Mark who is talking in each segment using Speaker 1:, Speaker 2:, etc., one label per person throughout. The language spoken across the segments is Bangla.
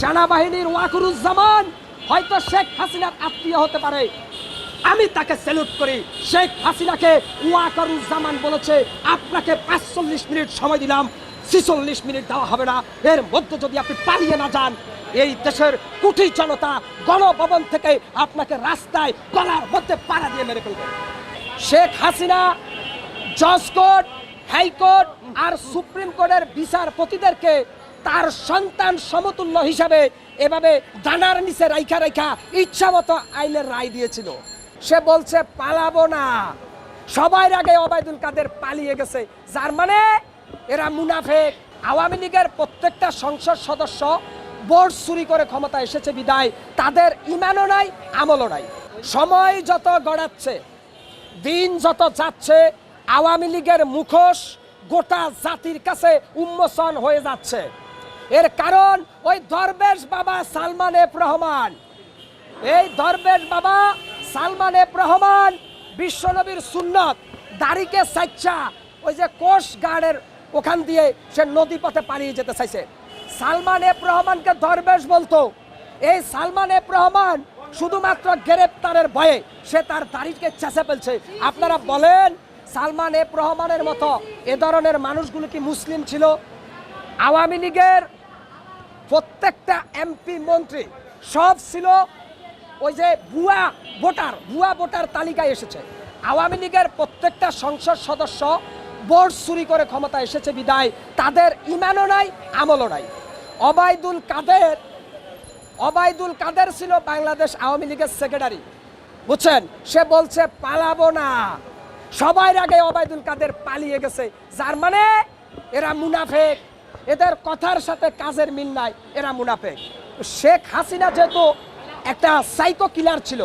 Speaker 1: সেনাবাহিনীর ওয়াকুরুজ্জামান, হয়তো শেখ হাসিনার আত্মীয় হতে পারে। আমি তাকে স্যালুট করি। শেখ হাসিনাকে ওয়াকারুজ্জামান বলেছে, আপনাকে পাঁচচল্লিশ মিনিট সময় দিলাম, ছিচল্লিশ মিনিট দেওয়া হবে না। এর মধ্যে যদি আপনি পালিয়ে না যান, এই দেশের কুঠি জনতা গণভবন থেকে আপনাকে রাস্তায় গলার মধ্যে পাড়া দিয়ে মেরে ফেলবে। শেখ হাসিনা, জজ কোর্ট, হাইকোর্ট আর সুপ্রিম কোর্টের বিচারপতিদেরকে তার সন্তান সমতুল্য হিসাবে এভাবে ডানার নিচে রাইখা রাইখা ইচ্ছা মতো আইনের রায় দিয়েছিল। সে বলছে, পালাবো না। সবার আগে ওবায়দুল কাদের পালিয়ে গেছে। যার মানে এরা মুনাফেক। আওয়ামী লীগের প্রত্যেকটা সংসদ সদস্য বোর্ড চুরি করে ক্ষমতা এসেছে বিদায়। তাদের ইমানও নাই, আমলও নাই। সময় যত গড়াচ্ছে, দিন যত যাচ্ছে, আওয়ামী লীগের মুখোশ গোটা জাতির কাছে উন্মোচন হয়ে যাচ্ছে। এর কারণ ওই দরবেশ বাবা সালমান এফ রহমান। এই দরবেশ বাবা সালমান এফ রহমান বিশ্বনবীর সুন্নত, দাড়িকে সাইচ্ছা ওই যে কোষ গার্ডের ওখান দিয়ে সে নদী পথে পালিয়ে যেতে চাইছে। সালমান এফ রহমানকে দরবেশ বলতো, এই সালমান এফ রহমান শুধুমাত্র গ্রেপ্তারের ভয়ে সে তার দাড়িকে চেঁচে ফেলছে। আপনারা বলেন, সালমান এফ রহমানের মতো এ ধরনের মানুষগুলো কি মুসলিম ছিল? আওয়ামী লীগের প্রত্যেকটা এমপি মন্ত্রী, সব ছিল ওই যে ভুয়া ভোটার ভুয়া ভোটার তালিকায় এসেছে। আওয়ামী লীগের প্রত্যেকটা সংসদ সদস্য বোর্ড চুরি করে ক্ষমতা এসেছে বিদায়। তাদের ইমানও নাই, আমলও নাই। অবায়দুল কাদের অবায়দুল কাদের ছিল বাংলাদেশ আওয়ামী লীগের সেক্রেটারি বুঝছেন? সে বলছে, পালাবো না। সবার আগে অবায়দুল কাদের পালিয়ে গেছে। যার মানে এরা মুনাফেক। এদের কথার সাথে কাজের মিল নাই, এরা মুনাফেক। শেখ হাসিনা যেহেতু একটা সাইকো কিলার ছিল,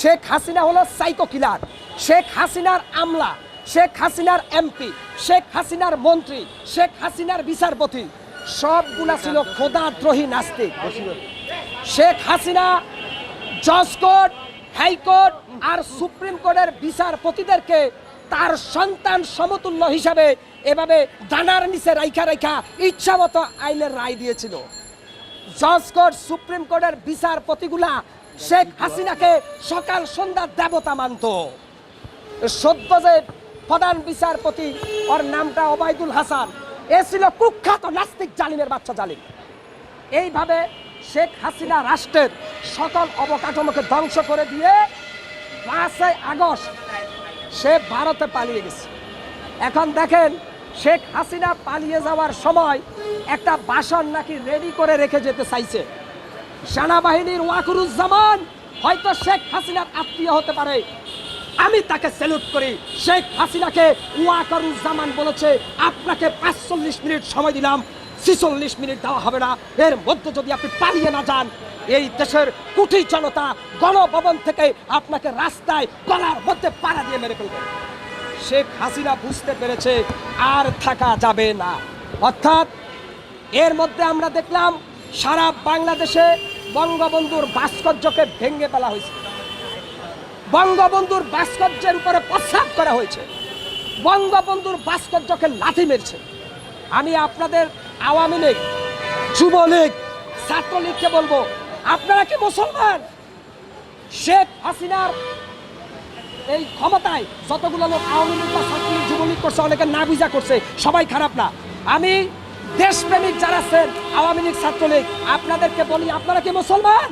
Speaker 1: শেখ হাসিনা হলো সাইকো কিলার শেখ হাসিনার আমলা, শেখ হাসিনার এমপি, শেখ হাসিনার মন্ত্রী, শেখ হাসিনার বিচারপতি, সবগুলা ছিল খোদাদ্রোহী নাস্তিক। শেখ হাসিনা, জজ কোর্ট হাইকোর্ট আর সুপ্রিম কোর্টের বিচারপতিদেরকে তার সন্তান সমতুল্য হিসাবে এভাবে ডানার নিচে রাইখা রাইখা ইচ্ছা মতো আইনের রায় দিয়েছিল। জজ কোর্ট সুপ্রিম কোর্টের বিচারপতিগুলা শেখ হাসিনাকে সকাল সন্ধ্যা দেবতা মানত। সদ্য যে প্রধান বিচারপতি, ওর নামটা ওবায়দুল হাসান, এ ছিল কুখ্যাত নাস্তিক জালিমের বাচ্চা জালিম। এইভাবে শেখ হাসিনা রাষ্ট্রের সকল অবকাঠামোকে ধ্বংস করে দিয়ে পাঁচই আগস্ট সে ভারতে পালিয়ে গেছে। এখন দেখেন শেখ হাসিনা পালিয়ে যাওয়ার সময় একটা বাসন নাকি রেডি করে রেখে যেতে চাইছে। সেনাবাহিনীর ওয়াকুরুজ্জামান, হয়তো শেখ হাসিনার আত্মীয় হতে পারে। আমি তাকে স্যালুট করি। শেখ হাসিনাকে ওয়াকারুজ্জামান বলেছে, আপনাকে পাঁচচল্লিশ মিনিট সময় দিলাম, ছিচল্লিশ মিনিট দেওয়া হবে না। এর মধ্যে যদি আপনি পালিয়ে না যান, এই দেশের কুঠি জনতা গণভবন থেকে আপনাকে রাস্তায় গলার মধ্যে পাড়া দিয়ে মেরে ফেলবে। শেখ হাসিনা বুঝতে পেরেছে আর থাকা যাবে না। অর্থাৎ এর মধ্যে আমরা দেখলাম সারা বাংলাদেশে বঙ্গবন্ধুর ভাস্কর্যকে ভেঙে ফেলা হয়েছে। বঙ্গবন্ধুর ভাস্কর্যের উপরে প্রস্রাব করা হয়েছে। বঙ্গবন্ধুর ভাস্কর্যকে লাথি মেরছে। আমি আপনাদের আওয়ামী লীগ যুবলীগ ছাত্রলীগকে বলব, আপনারা কি মুসলমান? শেখ হাসিনার এই ক্ষমতায় যতগুলো লোক আওয়ামী লীগ বা ছাত্রলীগ যুবলীগ করছে, অনেকে না বুঝা করছে, সবাই খারাপ না। আমি দেশপ্রেমিক যারা আছেন, আওয়ামী লীগ ছাত্রলীগ আপনাদেরকে বলি, আপনারা কি মুসলমান?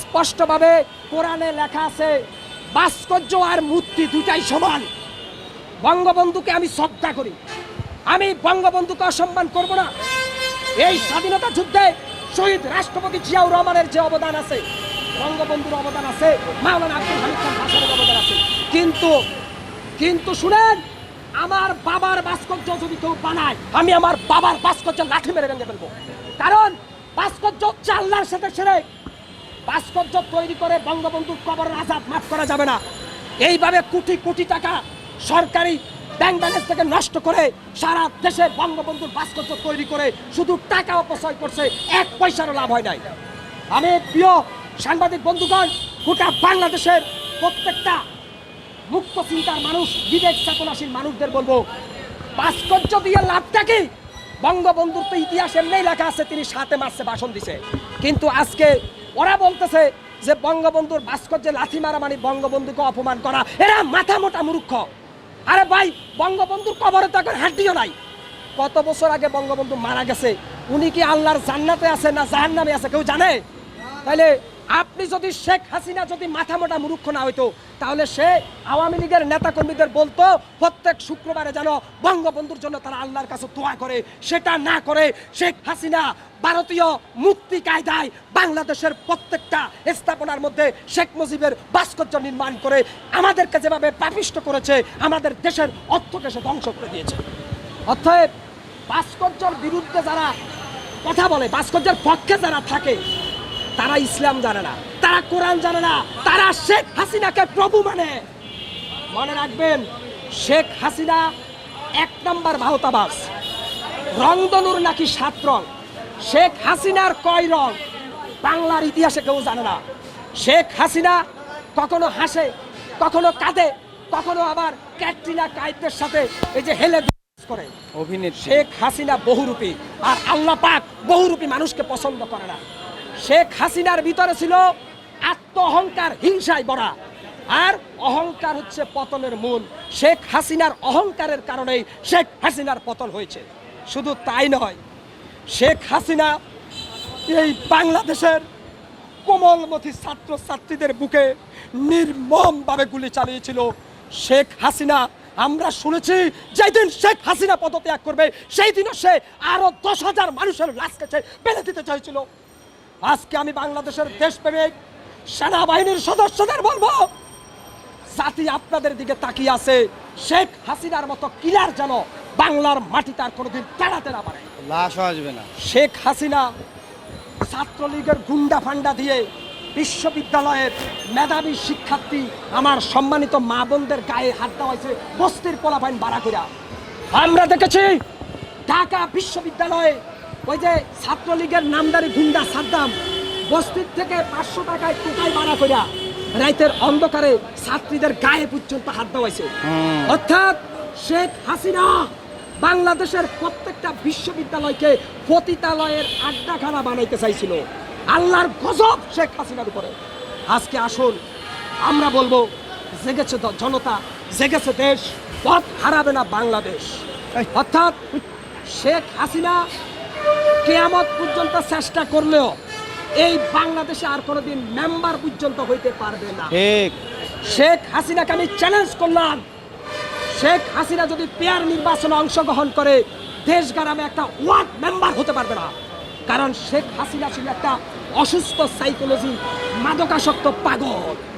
Speaker 1: স্পষ্টভাবে কোরআনে লেখা আছে, ভাস্কর্য আর মূর্তি দুটাই সমান। বঙ্গবন্ধুকে আমি শ্রদ্ধা করি। আমি বঙ্গবন্ধুকে অসম্মান করব না। এই স্বাধীনতা যুদ্ধে শহীদ রাষ্ট্রপতি জিয়াউর রহমানের যে অবদান আছে বঙ্গবন্ধুর অবদান আছে, মাওলানা আব্দুল হামিদ খান ভাসানের অবদান আছে। কিন্তু কিন্তু শুনেন, আমার বাবার ভাস্কর্য যদি কেউ বানায়, আমি আমার বাবার ভাস্কর্য লাঠি মেরে ভেঙে ফেলব। কারণ, ভাস্কর্য হচ্ছে আল্লাহর সাথে সেরে ভাস্কর্য তৈরি করে বঙ্গবন্ধুর কবরের আজাদ মাফ করা যাবে না। এইভাবে কোটি কোটি টাকা সরকারি ব্যাংক ব্যালেন্স থেকে নষ্ট করে সারা দেশে বঙ্গবন্ধুর ভাস্কর্য তৈরি করে শুধু টাকা অপচয় করছে, এক পয়সারও লাভ হয় নাই। আমি প্রিয় সাংবাদিক বন্ধুগণ, গোটা বাংলাদেশের প্রত্যেকটা মুক্ত চিন্তার মানুষ, বিবেক চেতনাশীল মানুষদের বলব, ভাস্কর্য দিয়ে লাভটা কি? বঙ্গবন্ধুর তো ইতিহাস এমনি লেখা আছে, তিনি সাথে মাসে ভাষণ দিছে। কিন্তু আজকে ওরা বলতেছে যে বঙ্গবন্ধুর ভাস্কর্যে লাথি মারা মানে বঙ্গবন্ধুকে অপমান করা। এরা মাথা মোটা মূর্খ। আরে ভাই, বঙ্গবন্ধুর কবরে তো এখন হাড্ডিও নাই। কত বছর আগে বঙ্গবন্ধু মারা গেছে? উনি কি আল্লাহর জান্নাতে আছে না জাহান্নামে আছে, কেউ জানে? তাইলে আপনি যদি শেখ হাসিনা যদি মাথা মোটা মূর্খ না হইতো, তাহলে সে আওয়ামী লীগের নেতা কর্মীদের বলতো, প্রত্যেক শুক্রবারে যেন বঙ্গবন্ধুর জন্য তারা আল্লাহর কাছে দোয়া করে। সেটা না করে শেখ হাসিনা ভারতীয় মুক্তি কায়দায় বাংলাদেশের প্রত্যেকটা স্থাপনার মধ্যে শেখ মুজিবের ভাস্কর্য নির্মাণ করে আমাদেরকে যেভাবে পাপিষ্ট করেছে, আমাদের দেশের অর্থকে সে ধ্বংস করে দিয়েছে। অর্থাৎ ভাস্কর্যর বিরুদ্ধে যারা কথা বলে, ভাস্কর্যের পক্ষে যারা থাকে তারা ইসলাম জানে না তারা কোরআন জানে না তারা শেখ হাসিনাকে প্রভু মানে। মনে রাখবেন শেখ হাসিনা এক নম্বর ভাওতাবাস রংদনুর নাকি সাত রং। শেখ হাসিনার কয় রং? বাংলার ইতিহাসে কেউ জানে না। শেখ হাসিনা কখনো হাসে কখনো কাঁদে কখনো আবার ক্যাটরিনা কাইতের সাথে এই যে হেলে করে।
Speaker 2: অভিনেত্রী।
Speaker 1: শেখ হাসিনা বহুরূপী আর আল্লাহ পাক বহুরূপী মানুষকে পছন্দ করে না। শেখ হাসিনার ভিতরে ছিল আত্ম অহংকার হিংসায় ভরা। আর অহংকার হচ্ছে পতনের মূল। শেখ হাসিনার অহংকারের কারণেই শেখ হাসিনার পতন হয়েছে। শুধু তাই নয়, শেখ হাসিনা এই বাংলাদেশের কোমলমতি ছাত্র ছাত্রীদের বুকে নির্মমভাবে গুলি চালিয়েছিল। শেখ হাসিনা, আমরা শুনেছি যেদিন শেখ হাসিনা পদত্যাগ করবে, সেই দিনও সে আরও দশ হাজার মানুষের লাশ কেটে বেঁধে দিতে চাইছিল। আজকে আমি বাংলাদেশের দেশপ্রেমিক সেনাবাহিনীর সদস্যদের বলব জাতি আপনাদের দিকে তাকিয়ে আছে শেখ হাসিনার মতো কিলার যেন বাংলার মাটি তার কোনোদিন দাঁড়াতে না পারে।
Speaker 2: আসবে না।
Speaker 1: শেখ হাসিনা ছাত্রলীগের গুন্ডা ফান্ডা দিয়ে বিশ্ববিদ্যালয়ের মেধাবী শিক্ষার্থী আমার সম্মানিত মা বোনদের গায়ে হাত দেওয়া হয়েছে বস্তির পোলাপাইন বাড়া কইরা। আমরা দেখেছি ঢাকা বিশ্ববিদ্যালয়ে ওই যে ছাত্রলীগের নামদারি গুন্ডা সাদ্দাম বস্তির থেকে পাঁচশো টাকায় টোকাই বাড়া করিয়া রাইতের অন্ধকারে ছাত্রীদের গায়ে পর্যন্ত হাত দেওয়াইছে। অর্থাৎ শেখ হাসিনা বাংলাদেশের প্রত্যেকটা বিশ্ববিদ্যালয়কে পতিতালয়ের আড্ডাখানা বানাইতে চাইছিল। আল্লাহর গজব শেখ হাসিনার উপরে। আজকে আসুন আমরা বলব জেগেছে জনতা জেগেছে দেশ পথ হারাবে না বাংলাদেশ। অর্থাৎ শেখ হাসিনা কেয়ামত পর্যন্ত চেষ্টা করলেও এই বাংলাদেশে আর কোনোদিন মেম্বার পর্যন্ত হইতে পারবে না। শেখ হাসিনাকে আমি চ্যালেঞ্জ করলাম। শেখ হাসিনা যদি পেয়ার নির্বাচনে অংশগ্রহণ করে দেশ গ্রামে একটা ওয়ার্ড মেম্বার হতে পারবে না। কারণ শেখ হাসিনা ছিল একটা অসুস্থ সাইকোলজি মাদকাসক্ত পাগল।